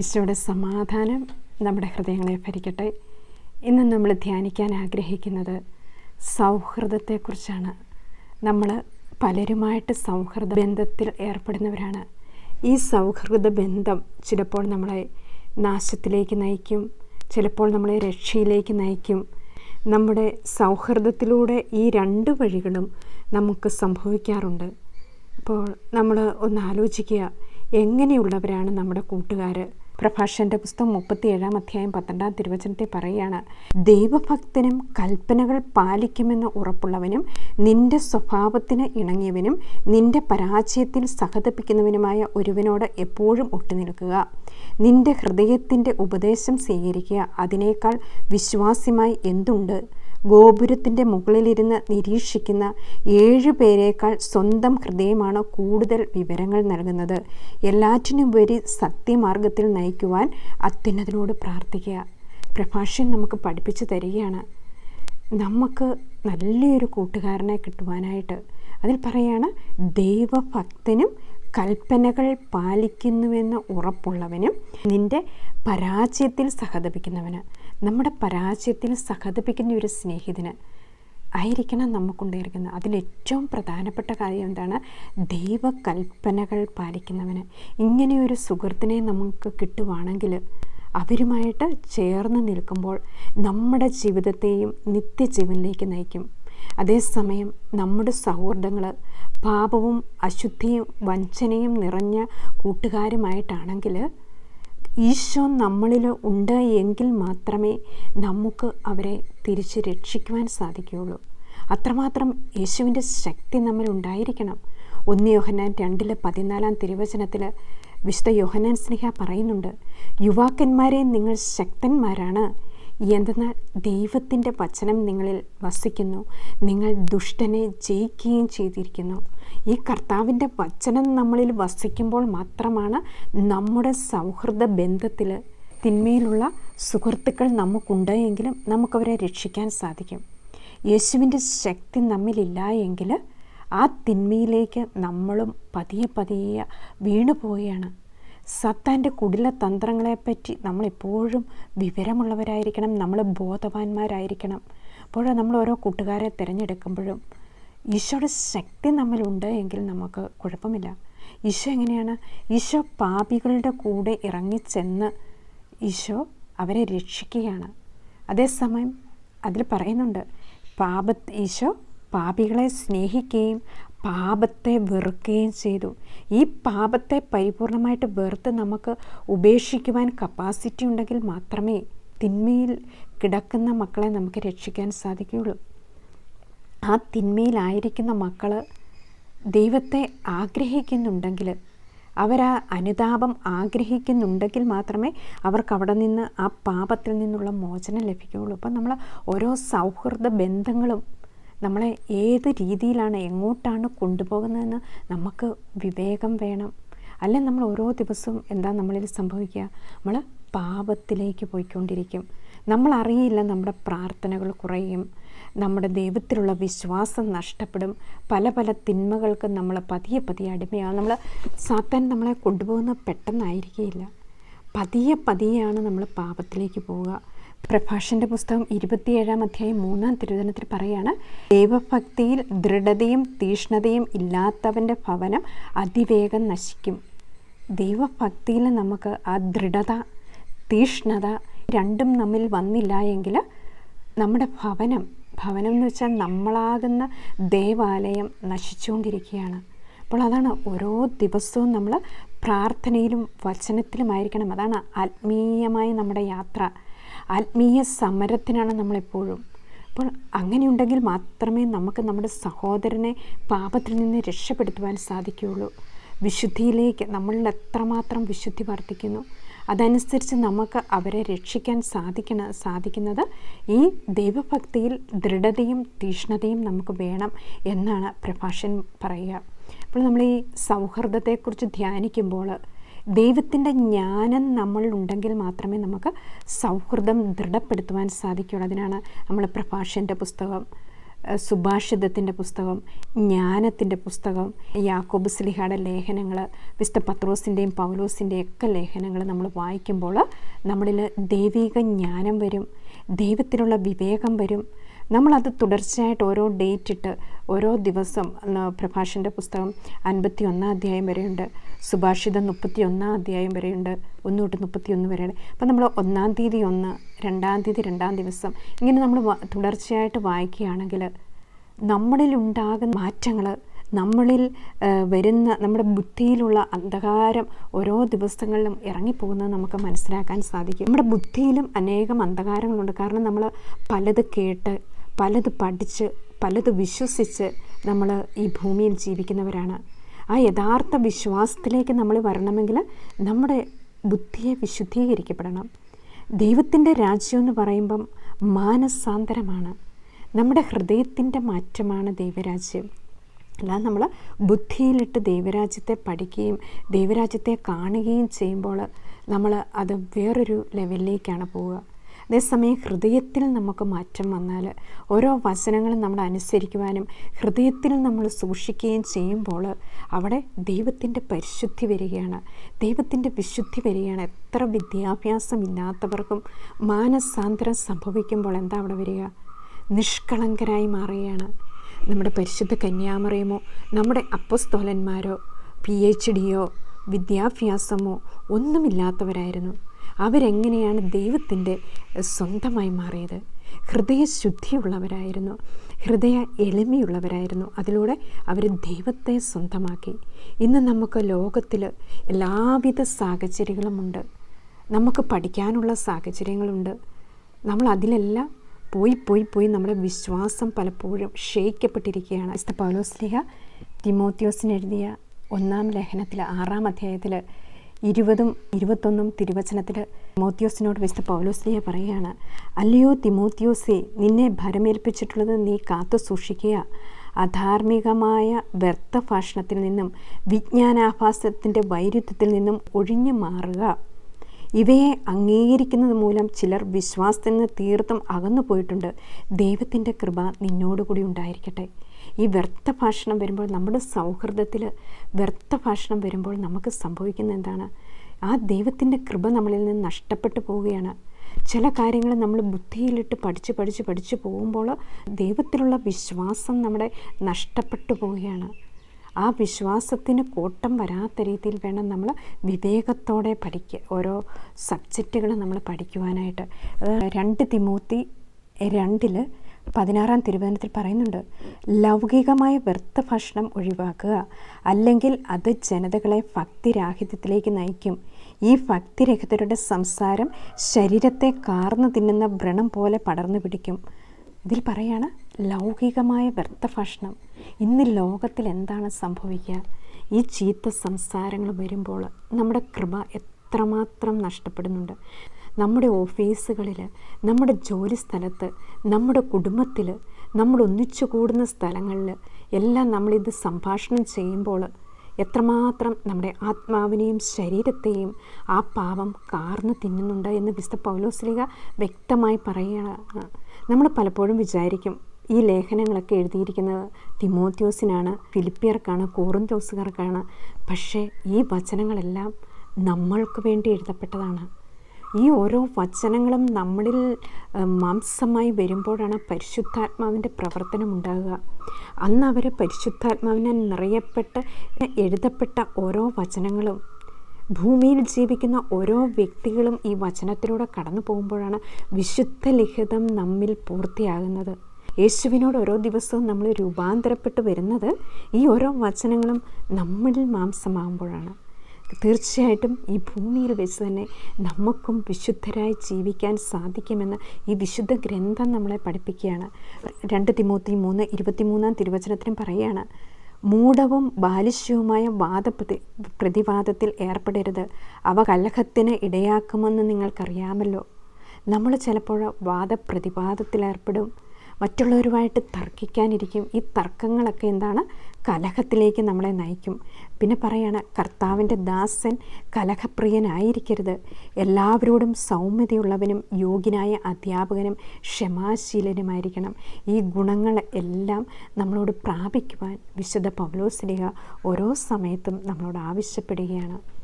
ഈശോയുടെ സമാധാനം നമ്മുടെ ഹൃദയങ്ങളെ ഭരിക്കട്ടെ. ഇന്ന് നമ്മൾ ധ്യാനിക്കാൻ ആഗ്രഹിക്കുന്നത് സൗഹൃദത്തെക്കുറിച്ചാണ്. നമ്മൾ പലരുമായിട്ട് സൗഹൃദ ബന്ധത്തിൽ ഏർപ്പെടുന്നവരാണ്. ഈ സൗഹൃദ ബന്ധം ചിലപ്പോൾ നമ്മളെ നാശത്തിലേക്ക് നയിക്കും ചിലപ്പോൾ നമ്മളെ രക്ഷയിലേക്ക് നയിക്കും. നമ്മുടെ സൗഹൃദത്തിലൂടെ ഈ രണ്ട് വഴികളും നമുക്ക് സംഭവിക്കാറുണ്ട്. അപ്പോൾ നമ്മൾ ഒന്ന് ആലോചിക്കുക എങ്ങനെയുള്ളവരാണ് നമ്മുടെ കൂട്ടുകാർ പ്രഭാഷന്റെ പുസ്തകം മുപ്പത്തിയേഴാം അധ്യായം പന്ത്രണ്ടാം തിരുവചനത്തെ പറയുകയാണ് ദൈവഭക്തനും കൽപ്പനകൾ പാലിക്കുമെന്ന് ഉറപ്പുള്ളവനും നിന്റെ സ്വഭാവത്തിന് ഇണങ്ങിയവനും നിന്റെ പരാജയത്തിൽ സഹതപിക്കുന്നവനുമായ ഒരുവനോട് എപ്പോഴും ഒട്ടുനിൽക്കുക. നിന്റെ ഹൃദയത്തിന്റെ ഉപദേശം സ്വീകരിക്കുക. അതിനേക്കാൾ വിശ്വാസ്യമായി എന്തുണ്ട്? ഗോപുരത്തിന്റെ മുകളിലിരുന്ന് നിരീക്ഷിക്കുന്ന ഏഴു പേരേക്കാൾ സ്വന്തം ഹൃദയമാണ് കൂടുതൽ വിവരങ്ങൾ നൽകുന്നത്. എല്ലാറ്റിനുപരി സത്യമാർഗത്തിൽ നയിക്കുവാൻ അത്യുന്നതിനോട് പ്രാർത്ഥിക്കുക. പ്രഭാഷൻ നമുക്ക് പഠിപ്പിച്ചു തരികയാണ്. നമുക്ക് നല്ലൊരു കൂട്ടുകാരനെ കിട്ടുവാനായിട്ട്. അതിൽ പറയാണ് ദൈവഭക്തനും കൽപ്പനകൾ പാലിക്കുന്നുവെന്ന് ഉറപ്പുള്ളവനും നിന്റെ പരാജയത്തിൽ സഹതപിക്കുന്നവന്. നമ്മുടെ പരാജയത്തിൽ സഹതപിക്കുന്ന ഒരു സ്നേഹിതന് ആയിരിക്കണം നമുക്കുണ്ടായിരിക്കുന്നത് അതിലേറ്റവും പ്രധാനപ്പെട്ട കാര്യം എന്താണ്? ദൈവകൽപ്പനകൾ പാലിക്കുന്നവന്. ഇങ്ങനെയൊരു സുഹൃത്തിനെ നമുക്ക് കിട്ടുവാണെങ്കിൽ അവരുമായിട്ട് ചേർന്ന് നിൽക്കുമ്പോൾ നമ്മുടെ ജീവിതത്തെയും നിത്യജീവനിലേക്ക് നയിക്കും. അതേസമയം നമ്മുടെ സൗഹൃദങ്ങൾ പാപവും അശുദ്ധിയും വഞ്ചനയും നിറഞ്ഞ കൂട്ടുകാരുമായിട്ടാണെങ്കിൽ ഈശോ നമ്മളിൽ ഉണ്ട് എങ്കിൽ മാത്രമേ നമുക്ക് അവരെ തിരിച്ച് രക്ഷിക്കുവാൻ സാധിക്കുകയുള്ളൂ. അത്രമാത്രം യേശുവിന്റെ ശക്തി നമ്മൾ ഉണ്ടായിരിക്കണം. ഒന്ന് യോഹനാൻ രണ്ടിലെ പതിനാലാം തിരുവചനത്തിൽ വിശുദ്ധ യോഹനാൻ സ്നേഹ പറയുന്നുണ്ട് യുവാക്കന്മാരെ നിങ്ങൾ ശക്തന്മാരാണ് എന്തെന്നാൽ ദൈവത്തിന്റെ വചനം നിങ്ങളിൽ വസിക്കുന്നു. നിങ്ങൾ ദുഷ്ടനെ ജയിക്കുകയും ചെയ്തിരിക്കുന്നു. ഈ കർത്താവിന്റെ വചനം നമ്മളിൽ വസിക്കുമ്പോൾ മാത്രമാണ് നമ്മുടെ സൗഹൃദ ബന്ധത്തിൽ തിന്മയിലുള്ള സുഹൃത്തുക്കൾ നമുക്കുണ്ട് എങ്കിലും നമുക്കവരെ രക്ഷിക്കാൻ സാധിക്കും. യേശുവിന്റെ ശക്തി നമ്മിലില്ല എങ്കിൽ ആ തിന്മയിലേക്ക് നമ്മളും പതിയെ പതിയെ വീണു പോവുകയാണ് സത്താന്റെ കുടില തന്ത്രങ്ങളെപ്പറ്റി നമ്മളെപ്പോഴും വിവരമുള്ളവരായിരിക്കണം നമ്മൾ ബോധവാന്മാരായിരിക്കണം. അപ്പോഴും നമ്മൾ ഓരോ കൂട്ടുകാരെ തിരഞ്ഞെടുക്കുമ്പോഴും ഈശോയുടെ ശക്തി നമ്മളുണ്ട് എങ്കിൽ നമുക്ക് കുഴപ്പമില്ല. ഈശോ എങ്ങനെയാണ്? ഈശോ പാപികളുടെ കൂടെ ഇറങ്ങിച്ചെന്ന് ഈശോ അവരെ രക്ഷിക്കുകയാണ്. അതേസമയം അതിൽ പറയുന്നുണ്ട് പാപ ഈശോ പാപികളെ സ്നേഹിക്കുകയും പാപത്തെ വെറുക്കുകയും ചെയ്തു. ഈ പാപത്തെ പരിപൂർണമായിട്ട് വെറുത്ത് നമുക്ക് ഉപേക്ഷിക്കുവാൻ കപ്പാസിറ്റി ഉണ്ടെങ്കിൽ മാത്രമേ തിന്മയിൽ കിടക്കുന്ന മക്കളെ നമുക്ക് രക്ഷിക്കാൻ സാധിക്കുകയുള്ളൂ. ആ തിന്മയിലായിരിക്കുന്ന മക്കൾ ദൈവത്തെ ആഗ്രഹിക്കുന്നുണ്ടെങ്കിൽ അവരാ അനുതാപം ആഗ്രഹിക്കുന്നുണ്ടെങ്കിൽ മാത്രമേ അവർക്ക് അവിടെ നിന്ന് ആ പാപത്തിൽ നിന്നുള്ള മോചനം ലഭിക്കുകയുള്ളൂ. അപ്പം നമ്മൾ ഓരോ സൗഹൃദ ബന്ധങ്ങളും നമ്മളെ ഏത് രീതിയിലാണ് എങ്ങോട്ടാണ് കൊണ്ടുപോകുന്നതെന്ന് നമുക്ക് വിവേകം വേണം. അല്ലെ നമ്മൾ ഓരോ ദിവസവും എന്താ നമ്മളിൽ സംഭവിക്കുക? നമ്മൾ പാപത്തിലേക്ക് പോയിക്കൊണ്ടിരിക്കും. നമ്മളറിയില്ല നമ്മുടെ പ്രാർത്ഥനകൾ കുറയും. നമ്മുടെ ദൈവത്തിലുള്ള വിശ്വാസം നഷ്ടപ്പെടും. പല പല തിന്മകൾക്ക് നമ്മൾ പതിയെ പതിയെ അടിമയാകും നമ്മൾ സാത്താൻ നമ്മളെ കൊണ്ടുപോകുന്ന പെട്ടെന്നായിരിക്കില്ല പതിയെ പതിയെയാണ് നമ്മൾ പാപത്തിലേക്ക് പോവുക. പ്രഭാഷന്റെ പുസ്തകം ഇരുപത്തിയേഴാം അധ്യായം മൂന്നാം തിരുവചനത്തിൽ പറയാണ് ദൈവഭക്തിയിൽ ദൃഢതയും തീഷ്ണതയും ഇല്ലാത്തവന്റെ ഭവനം അതിവേഗം നശിക്കും. ദൈവഭക്തിയിൽ നമുക്ക് ആ ദൃഢത തീഷ്ണത രണ്ടും നമ്മിൽ വന്നില്ല എങ്കിൽ നമ്മുടെ ഭവനം ഭവനം എന്ന് വെച്ചാൽ നമ്മളാകുന്ന ദേവാലയം നശിച്ചുകൊണ്ടിരിക്കുകയാണ്. അപ്പോൾ അതാണ് ഓരോ ദിവസവും നമ്മൾ പ്രാർത്ഥനയിലും വചനത്തിലുമായിരിക്കണം അതാണ് ആത്മീയമായ നമ്മുടെ യാത്ര. ആത്മീയ സമരത്തിനാണ് നമ്മളെപ്പോഴും. അപ്പോൾ അങ്ങനെയുണ്ടെങ്കിൽ മാത്രമേ നമുക്ക് നമ്മുടെ സഹോദരനെ പാപത്തിൽ നിന്ന് രക്ഷപ്പെടുത്തുവാൻ സാധിക്കുകയുള്ളൂ. വിശുദ്ധിയിലേക്ക് നമ്മളിൽ എത്രമാത്രം വിശുദ്ധി വർദ്ധിക്കുന്നു അതനുസരിച്ച് നമുക്ക് അവരെ രക്ഷിക്കാൻ സാധിക്കണ സാധിക്കുന്നത് ഈ ദൈവഭക്തിയിൽ ദൃഢതയും തീഷ്ണതയും നമുക്ക് വേണം എന്നാണ് പ്രഭാഷൻ പറയുക. അപ്പോൾ നമ്മൾ ഈ സൗഹൃദത്തെക്കുറിച്ച് ധ്യാനിക്കുമ്പോൾ ദൈവത്തിന്റെ ജ്ഞാനം നമ്മളിലുണ്ടെങ്കിൽ മാത്രമേ നമുക്ക് സൗഹൃദം ദൃഢപ്പെടുത്തുവാൻ സാധിക്കുകയുള്ളൂ. അതിനാണ് നമ്മൾ പ്രഭാഷന്റെ പുസ്തകം സുഭാഷിതത്തിന്റെ പുസ്തകം ജ്ഞാനത്തിന്റെ പുസ്തകം യാക്കോബ് സ്ലിഹയുടെ ലേഖനങ്ങൾ വിശുദ്ധ പത്രോസിന്റെയും പൗലോസിന്റെയും ഒക്കെ ലേഖനങ്ങൾ നമ്മൾ വായിക്കുമ്പോൾ നമ്മളിൽ ദൈവിക ജ്ഞാനം വരും ദൈവത്തിനുള്ള വിവേകം വരും നമ്മളത് തുടർച്ചയായിട്ട് ഓരോ ഡേറ്റ് ഇട്ട് ഓരോ ദിവസം പ്രഭാഷന്റെ പുസ്തകം അൻപത്തി ഒന്നാം അധ്യായം വരെയുണ്ട് സുഭാഷിതം മുപ്പത്തി ഒന്നാം അധ്യായം വരെയുണ്ട് ഒന്ന് തൊട്ട് മുപ്പത്തി ഒന്ന് വരെയാണ്. അപ്പം നമ്മൾ ഒന്നാം തീയതി ഒന്ന് രണ്ടാം തീയതി രണ്ടാം ദിവസം ഇങ്ങനെ നമ്മൾ തുടർച്ചയായിട്ട് വായിക്കുകയാണെങ്കിൽ നമ്മളിലുണ്ടാകുന്ന മാറ്റങ്ങൾ നമ്മളിൽ വരുന്ന നമ്മുടെ ബുദ്ധിയിലുള്ള അന്ധകാരം ഓരോ ദിവസങ്ങളിലും ഇറങ്ങിപ്പോകുന്നത് നമുക്ക് മനസ്സിലാക്കാൻ സാധിക്കും. നമ്മുടെ ബുദ്ധിയിലും അനേകം അന്ധകാരങ്ങളുണ്ട്. കാരണം നമ്മൾ പലത് കേട്ട് പലത് പഠിച്ച് പലത് വിശ്വസിച്ച് നമ്മൾ ഈ ഭൂമിയിൽ ജീവിക്കുന്നവരാണ്. ആ യഥാർത്ഥ വിശ്വാസത്തിലേക്ക് നമ്മൾ വരണമെങ്കിൽ നമ്മുടെ ബുദ്ധിയെ വിശുദ്ധീകരിക്കപ്പെടണം. ദൈവത്തിന്റെ രാജ്യം എന്ന് പറയുമ്പം മാനസാന്തരമാണ്. നമ്മുടെ ഹൃദയത്തിന്റെ മാറ്റമാണ് ദൈവരാജ്യം. അല്ലാതെ നമ്മൾ ബുദ്ധിയിലിട്ട് ദൈവരാജ്യത്തെ പഠിക്കുകയും ദൈവരാജ്യത്തെ കാണുകയും ചെയ്യുമ്പോൾ നമ്മൾ അത് വേറൊരു ലെവലിലേക്കാണ് പോവുക. അതേസമയം ഹൃദയത്തിൽ നമുക്ക് മാറ്റം വന്നാൽ ഓരോ വചനങ്ങളും നമ്മൾ അനുസരിക്കുവാനും ഹൃദയത്തിൽ നമ്മൾ സൂക്ഷിക്കുകയും ചെയ്യുമ്പോൾ അവിടെ ദൈവത്തിന്റെ പരിശുദ്ധി വരികയാണ്. ദൈവത്തിന്റെ വിശുദ്ധി വരികയാണ്. എത്ര വിദ്യാഭ്യാസം ഇല്ലാത്തവർക്കും മാനസാന്തരം സംഭവിക്കുമ്പോൾ എന്താ അവിടെ വരിക? നിഷ്കളങ്കരായി മാറുകയാണ്. നമ്മുടെ പരിശുദ്ധ കന്യാമറിയമോ നമ്മുടെ അപ്പസ്തോലന്മാരോ പി എച്ച് ഡിയോ വിദ്യാഭ്യാസമോ ഒന്നുമില്ലാത്തവരായിരുന്നു. അവരെങ്ങനെയാണ് ദൈവത്തിന്റെ സ്വന്തമായി മാറിയത്? ഹൃദയശുദ്ധിയുള്ളവരായിരുന്നു. ഹൃദയ എളിമയുള്ളവരായിരുന്നു. അതിലൂടെ അവർ ദൈവത്തെ സ്വന്തമാക്കി. ഇന്ന് നമുക്ക് ലോകത്തിൽ എല്ലാവിധ സാഹചര്യങ്ങളുമുണ്ട്. നമുക്ക് പഠിക്കാനുള്ള സാഹചര്യങ്ങളുണ്ട്. നമ്മൾ അതിലെല്ലാം പോയി പോയി പോയി നമ്മുടെ വിശ്വാസം പലപ്പോഴും ക്ഷയിക്കപ്പെട്ടിരിക്കുകയാണ്. പൗലോസ്ലിഹ തിമോത്യോസിനെഴുതിയ ഒന്നാം ലേഖനത്തിൽ ആറാം അധ്യായത്തിൽ ഇരുപതും ഇരുപത്തൊന്നും തിരുവചനത്തിൽ തിമോത്യോസിനോട് വിശുദ്ധ പൗലോസ്ലിഹ പറയുകയാണ് അല്ലയോ തിമോത്യോസെ നിന്നെ ഭരമേൽപ്പിച്ചിട്ടുള്ളത് നീ കാത്തു സൂക്ഷിക്കുക. അധാർമികമായ വ്യർത്ഥ ഭാഷണത്തിൽ നിന്നും വിജ്ഞാനാഭാസത്തിന്റെ വൈരുദ്ധ്യത്തിൽ നിന്നും ഒഴിഞ്ഞു മാറുക. ഇവയെ അംഗീകരിക്കുന്നത് മൂലം ചിലർ വിശ്വാസത്തിൽ നിന്ന് തീർത്തും അകന്നു പോയിട്ടുണ്ട് ദൈവത്തിന്റെ കൃപ നിന്നോടുകൂടി ഉണ്ടായിരിക്കട്ടെ. ഈ വ്യർത്ഥ ഭാഷണം വരുമ്പോൾ നമ്മുടെ സൗഹൃദത്തിൽ വ്യർത്ഥ ഭാഷണം വരുമ്പോൾ നമുക്ക് സംഭവിക്കുന്ന എന്താണ്? ആ ദൈവത്തിന്റെ കൃപ നമ്മളിൽ നിന്ന് നഷ്ടപ്പെട്ടു പോവുകയാണ്. ചില കാര്യങ്ങൾ നമ്മൾ ബുദ്ധിയിലിട്ട് പഠിച്ച് പഠിച്ച് പഠിച്ച് പോകുമ്പോൾ ദൈവത്തിലുള്ള വിശ്വാസം നമ്മുടെ നഷ്ടപ്പെട്ടു പോവുകയാണ്. ആ വിശ്വാസത്തിന് കോട്ടം വരാത്ത രീതിയിൽ വേണം നമ്മൾ വിവേകത്തോടെ പഠിക്കുക ഓരോ സബ്ജക്റ്റുകൾ നമ്മൾ പഠിക്കുവാനായിട്ട്. രണ്ട് തിമൂത്തി രണ്ടിൽ പതിനാറാം തിരുവചനത്തിൽ പറയുന്നുണ്ട് ലൗകികമായ വ്യർത്ഥ ഭക്ഷണം ഒഴിവാക്കുക അല്ലെങ്കിൽ അത് ജനതകളെ ഭക്തിരാഹിത്യത്തിലേക്ക് നയിക്കും. ഈ ഭക്തിരഹിതരുടെ സംസാരം ശരീരത്തെ കാർന്നു തിന്നുന്ന വ്രണം പോലെ പടർന്നു പിടിക്കും. ഇതിൽ പറയാണ് ലൗകികമായ വ്യർത്ഥ ഭക്ഷണം ഇന്ന് ലോകത്തിൽ എന്താണ് സംഭവിക്കുക? ഈ ചീത്ത സംസാരങ്ങൾ വരുമ്പോൾ നമ്മുടെ കൃപ എത്രമാത്രം നഷ്ടപ്പെടുന്നുണ്ട്? നമ്മുടെ ഓഫീസുകളിൽ നമ്മുടെ ജോലി സ്ഥലത്ത് നമ്മുടെ കുടുംബത്തിൽ നമ്മൾ ഒന്നിച്ചു കൂടുന്ന സ്ഥലങ്ങളിൽ എല്ലാം നമ്മളിത് സംഭാഷണം ചെയ്യുമ്പോൾ എത്രമാത്രം നമ്മുടെ ആത്മാവിനെയും ശരീരത്തെയും ആ പാവം കാർന്നു തിന്നുന്നുണ്ട് എന്ന് വിശുദ്ധ പൗലോസ്ലിക വ്യക്തമായി പറയുകയാണ്. നമ്മൾ പലപ്പോഴും വിചാരിക്കും ഈ ലേഖനങ്ങളൊക്കെ എഴുതിയിരിക്കുന്നത് തിമോത്യോസിനാണ് ഫിലിപ്പിയർക്കാണ് കോറിന്തോസുകാർക്കാണ് പക്ഷേ ഈ വചനങ്ങളെല്ലാം നമ്മൾക്ക് വേണ്ടി എഴുതപ്പെട്ടതാണ്. ഈ ഓരോ വചനങ്ങളും നമ്മളിൽ മാംസമായി വരുമ്പോഴാണ് പരിശുദ്ധാത്മാവിന്റെ പ്രവർത്തനം ഉണ്ടാകുക. അന്ന് അവർ പരിശുദ്ധാത്മാവിനെ നിറയപ്പെട്ട് എഴുതപ്പെട്ട ഓരോ വചനങ്ങളും ഭൂമിയിൽ ജീവിക്കുന്ന ഓരോ വ്യക്തികളും ഈ വചനത്തിലൂടെ കടന്നു പോകുമ്പോഴാണ് വിശുദ്ധ ലിഖിതം നമ്മിൽ പൂർത്തിയാകുന്നത്. യേശുവിനോട് ഓരോ ദിവസവും നമ്മൾ രൂപാന്തരപ്പെട്ട് വരുന്നത് ഈ ഓരോ വചനങ്ങളും നമ്മളിൽ മാംസമാകുമ്പോഴാണ്. തീർച്ചയായിട്ടും ഈ ഭൂമിയിൽ വെച്ച് തന്നെ നമുക്കും വിശുദ്ധരായി ജീവിക്കാൻ സാധിക്കുമെന്ന് ഈ വിശുദ്ധ ഗ്രന്ഥം നമ്മളെ പഠിപ്പിക്കുകയാണ്. രണ്ട് തിമൂത്തി മൂന്ന് ഇരുപത്തിമൂന്നാം തിരുവചനത്തിനും പറയുകയാണ് മൂഢവും ബാലിശ്യവുമായ വാദ പ്രതിവാദത്തിൽ ഏർപ്പെടരുത്. അവ കലഹത്തിന് ഇടയാക്കുമെന്ന് നിങ്ങൾക്കറിയാമല്ലോ. നമ്മൾ ചിലപ്പോൾ വാദപ്രതിവാദത്തിൽ ഏർപ്പെടും. മറ്റുള്ളവരുമായിട്ട് തർക്കിക്കാനിരിക്കും. ഈ തർക്കങ്ങളൊക്കെ എന്താണ്? കലഹത്തിലേക്ക് നമ്മളെ നയിക്കും. പിന്നെ പറയാണ് കർത്താവിന്റെ ദാസൻ കലഹപ്രിയനായിരിക്കരുത്. എല്ലാവരോടും സൗമ്യതയുള്ളവനും യോഗ്യനായ അധ്യാപകനും ക്ഷമാശീലനുമായിരിക്കണം. ഈ ഗുണങ്ങൾ എല്ലാം നമ്മളോട് പ്രാപിക്കുവാൻ വിശുദ്ധ പൗലോസ്ലിഹ ഓരോ സമയത്തും നമ്മളോട് ആവശ്യപ്പെടുകയാണ്.